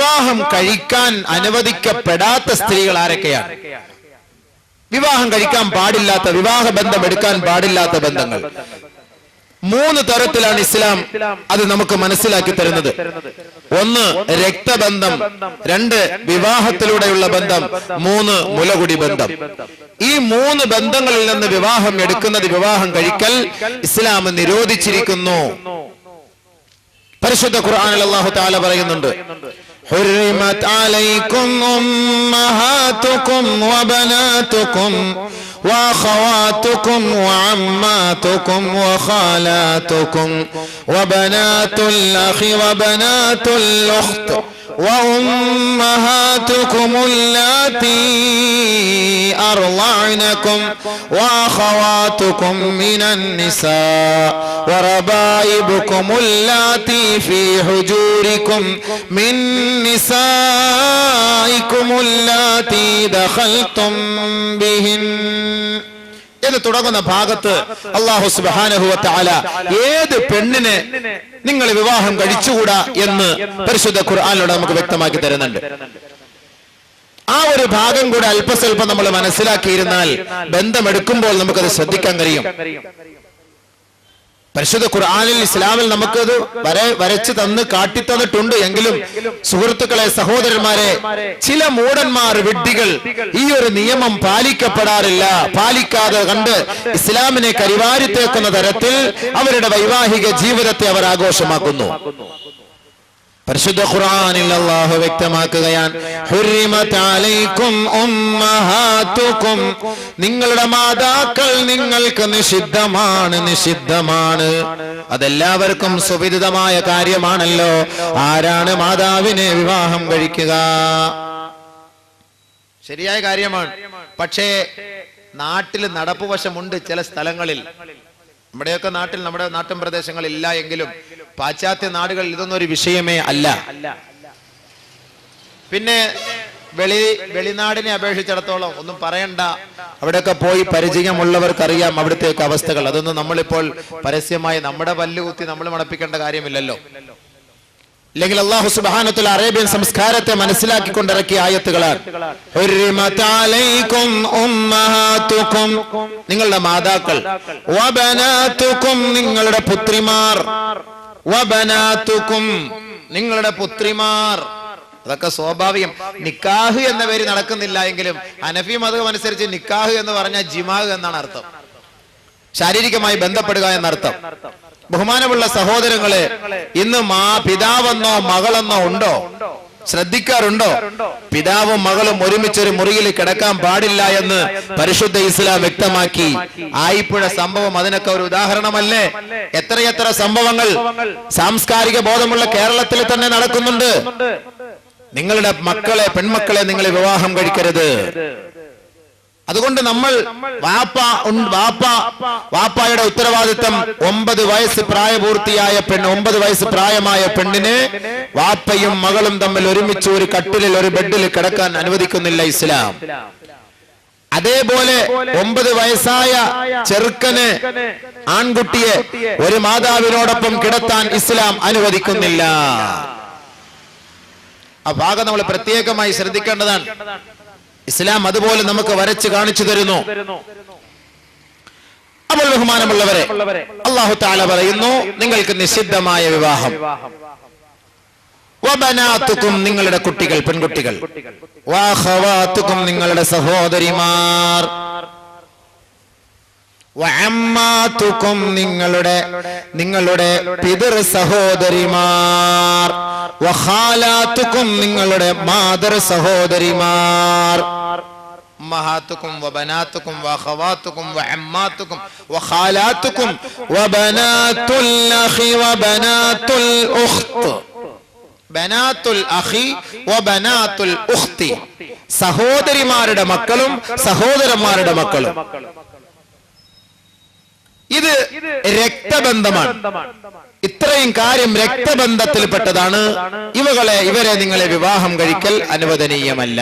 വിവാഹം കഴിക്കാൻ അനുവദിക്കപ്പെടാത്ത സ്ത്രീകൾ ആരൊക്കെയാണ്? വിവാഹം കഴിക്കാൻ പാടില്ലാത്ത വിവാഹ ബന്ധം എടുക്കാൻ പാടില്ലാത്ത ബന്ധങ്ങൾ. മൂന്ന് തരത്തിലാണ് ഇസ്ലാം അത് നമുക്ക് മനസ്സിലാക്കി തരുന്നത്. ഒന്ന് രക്തബന്ധം. രണ്ട് വിവാഹത്തിലൂടെയുള്ള ബന്ധം. മൂന്ന് മുലകുടി ബന്ധം. ഈ മൂന്ന് ബന്ധങ്ങളിൽ നിന്ന് വിവാഹം എടുക്കുന്നത് വിവാഹം കഴിക്കൽ ഇസ്ലാം നിരോധിച്ചിരിക്കുന്നു. പരിശുദ്ധ ഖുർആനിൽ അല്ലാഹു തആല പറയുന്നുണ്ട് حرمت عليكم أمهاتكم وبناتكم وأخواتكم وعماتكم وخالاتكم وبنات الأخ وبنات الأخت وأمهاتكم اللاتي أرضعنكم وأخواتكم من النساء وربائبكم اللاتي في حجوركم من نسائكم اللاتي دخلتم بهن എന്ന് തുടങ്ങുന്ന ഭാഗത്ത് അള്ളാഹു സുബാനഹുവല ഏത് പെണ്ണിനെ നിങ്ങൾ വിവാഹം കഴിച്ചുകൂടാ എന്ന് പരിശുദ്ധ ഖുർആാനിലൂടെ നമുക്ക് വ്യക്തമാക്കി തരുന്നുണ്ട്. ആ ഒരു ഭാഗം കൂടെ അല്പസ്വല്പം നമ്മൾ മനസ്സിലാക്കിയിരുന്നാൽ ബന്ധമെടുക്കുമ്പോൾ നമുക്കത് ശ്രദ്ധിക്കാൻ കഴിയും. പരിശുദ്ധ ഖുർആാനിൽ ഇസ്ലാമിൽ നമുക്കത് വര വരച്ചു തന്ന് കാട്ടിത്തന്നിട്ടുണ്ട് എങ്കിലും സുഹൃത്തുക്കളെ സഹോദരന്മാരെ ചില മൂടന്മാർ വിഡ്ഢികൾ ഈ ഒരു നിയമം പാലിക്കപ്പെടാറില്ല. പാലിക്കാതെ കണ്ട് ഇസ്ലാമിനെ കരിവാരിത്തേക്കുന്ന തരത്തിൽ അവരുടെ വൈവാഹിക ജീവിതത്തെ അവർ ആഘോഷമാക്കുന്നു. പരിശുദ്ധ ഖുർആനിൽ അല്ലാഹു വ്യക്തമാക്കുകയാണ്. ഹുരിമത് അലൈക്കും ഉമ്മഹാതുക്കും നിങ്ങളുടെ മാതാക്കൾ നിങ്ങൾക്ക് നിഷിദ്ധമാണ് നിഷിദ്ധമാണ്. അതെല്ലാവർക്കും സുവിദിതമായ കാര്യമാണല്ലോ. ആരാണ് മാതാവിനെ വിവാഹം കഴിക്കുക? ശരിയായ കാര്യമാണ്. പക്ഷേ നാട്ടിൽ നടപ്പുവശമുണ്ട് ചില സ്ഥലങ്ങളിൽ. നമ്മുടെയൊക്കെ നാട്ടിൽ നമ്മുടെ നാട്ടിൻ പ്രദേശങ്ങളിൽ ഇല്ല എങ്കിലും പാശ്ചാത്യ നാടുകളിൽ ഇതൊന്നും ഒരു വിഷയമേ അല്ല. പിന്നെ വെളി വെളിനാടിനെ അപേക്ഷിച്ചിടത്തോളം ഒന്നും പറയണ്ട. അവിടെയൊക്കെ പോയി പരിചയമുള്ളവർക്കറിയാം അവിടുത്തെയൊക്കെ അവസ്ഥകൾ. അതൊന്നും നമ്മളിപ്പോൾ പരസ്യമായി നമ്മുടെ പല്ലുകുത്തി നമ്മൾ മണപ്പിക്കേണ്ട കാര്യമില്ലല്ലോ. അല്ലെങ്കിൽ അള്ളാഹു സുബാനത്തിൽ അറേബ്യൻ സംസ്കാരത്തെ മനസ്സിലാക്കിക്കൊണ്ടിറക്കിയ ആയത്തുകളാണ്. നിങ്ങളുടെ മാതാക്കൾ. നിങ്ങളുടെ പുത്രിമാർ. വബനാത്തുക്കും. നിങ്ങളുടെ പുത്രിമാർ. അതൊക്കെ സ്വാഭാവികം. നിക്കാഹ് എന്ന പേര് നടക്കുന്നില്ല എങ്കിലും അനഫി മതം അനുസരിച്ച് നിക്കാഹ് എന്ന് പറഞ്ഞാൽ ജിമാഹ് എന്നാണ് അർത്ഥം. ശാരീരികമായി ബന്ധപ്പെടുക എന്നർത്ഥം. ബഹുമാനമുള്ള സഹോദരങ്ങളെ ഇന്ന് മാ പിതാവെന്നോ മകളെന്നോ ഉണ്ടോ? ശ്രദ്ധിക്കാറുണ്ടോ? പിതാവും മകളും ഒരുമിച്ചൊരു മുറിയിൽ കിടക്കാൻ പാടില്ല എന്ന് പരിശുദ്ധ ഇസ്ലാം വ്യക്തമാക്കി. ആയിപ്പുഴ സംഭവം അതിനൊക്കെ ഒരു ഉദാഹരണമല്ലേ? എത്രയെത്ര സംഭവങ്ങൾ സാംസ്കാരിക ബോധമുള്ള കേരളത്തിൽ തന്നെ നടക്കുന്നുണ്ട്. നിങ്ങളുടെ മക്കളെ പെൺമക്കളെ നിങ്ങൾ വിവാഹം കഴിക്കരുത്. അതുകൊണ്ട് നമ്മൾ വാപ്പ വാപ്പ വാപ്പായുടെ ഉത്തരവാദിത്തം ഒമ്പത് വയസ്സ് പ്രായപൂർത്തിയായ പെണ്ണ് ഒമ്പത് വയസ്സ് പ്രായമായ പെണ്ണിന് വാപ്പയും മകളും തമ്മിൽ ഒരുമിച്ച് ഒരു കട്ടിലിൽ ഒരു ബെഡിൽ കിടക്കാൻ അനുവദിക്കുന്നില്ല ഇസ്ലാം. അതേപോലെ ഒമ്പത് വയസ്സായ ചെറുക്കന് ആൺകുട്ടിയെ ഒരു മാതാവിനോടൊപ്പം കിടത്താൻ ഇസ്ലാം അനുവദിക്കുന്നില്ല. ആ ഭാഗം നമ്മൾ പ്രത്യേകമായി ശ്രദ്ധിക്കേണ്ടതാണ്. ഇസ്ലാം അതുപോലെ നമുക്ക് വരച്ച് കാണിച്ചു തരുന്നു. ബഹുമാനമുള്ളവരെ അള്ളാഹു താല പറയുന്നു നിങ്ങൾക്ക് നിഷിദ്ധമായ വിവാഹം. വബനാത്തുക്കും നിങ്ങളുടെ കുട്ടികൾ പെൺകുട്ടികൾ. വാഹവാത്തുക്കും നിങ്ങളുടെ സഹോദരിമാർ. വഅമ്മാത്തുക്കും നിങ്ങളുടെ നിങ്ങളുടെ പിതൃ സഹോദരിമാർ. വഖാലാത്തുക്കും നിങ്ങളുടെ മാതൃ സഹോദരിമാർ. ഉമ്മഹാത്തുക്കും വബനാത്തുക്കും വഖവാത്തുക്കും വഅമ്മാത്തുക്കും വഖാലാത്തുക്കും വബനാത്തുൽ അഖി വബനാത്തുൽ ഉഖ്ത് ബനാത്തുൽ അഖി വബനാത്തുൽ ഉഖ്തി സഹോദരിമാരുടെ മക്കളും സഹോദരന്മാരുടെ മക്കളും. ഇത് രക്തബന്ധമാണ്. ഇത്രയും കാര്യം രക്തബന്ധത്തിൽപ്പെട്ടതാണ്. ഇവകളെ ഇവരെ നിങ്ങളെ വിവാഹം കഴിക്കൽ അനുവദനീയമല്ല.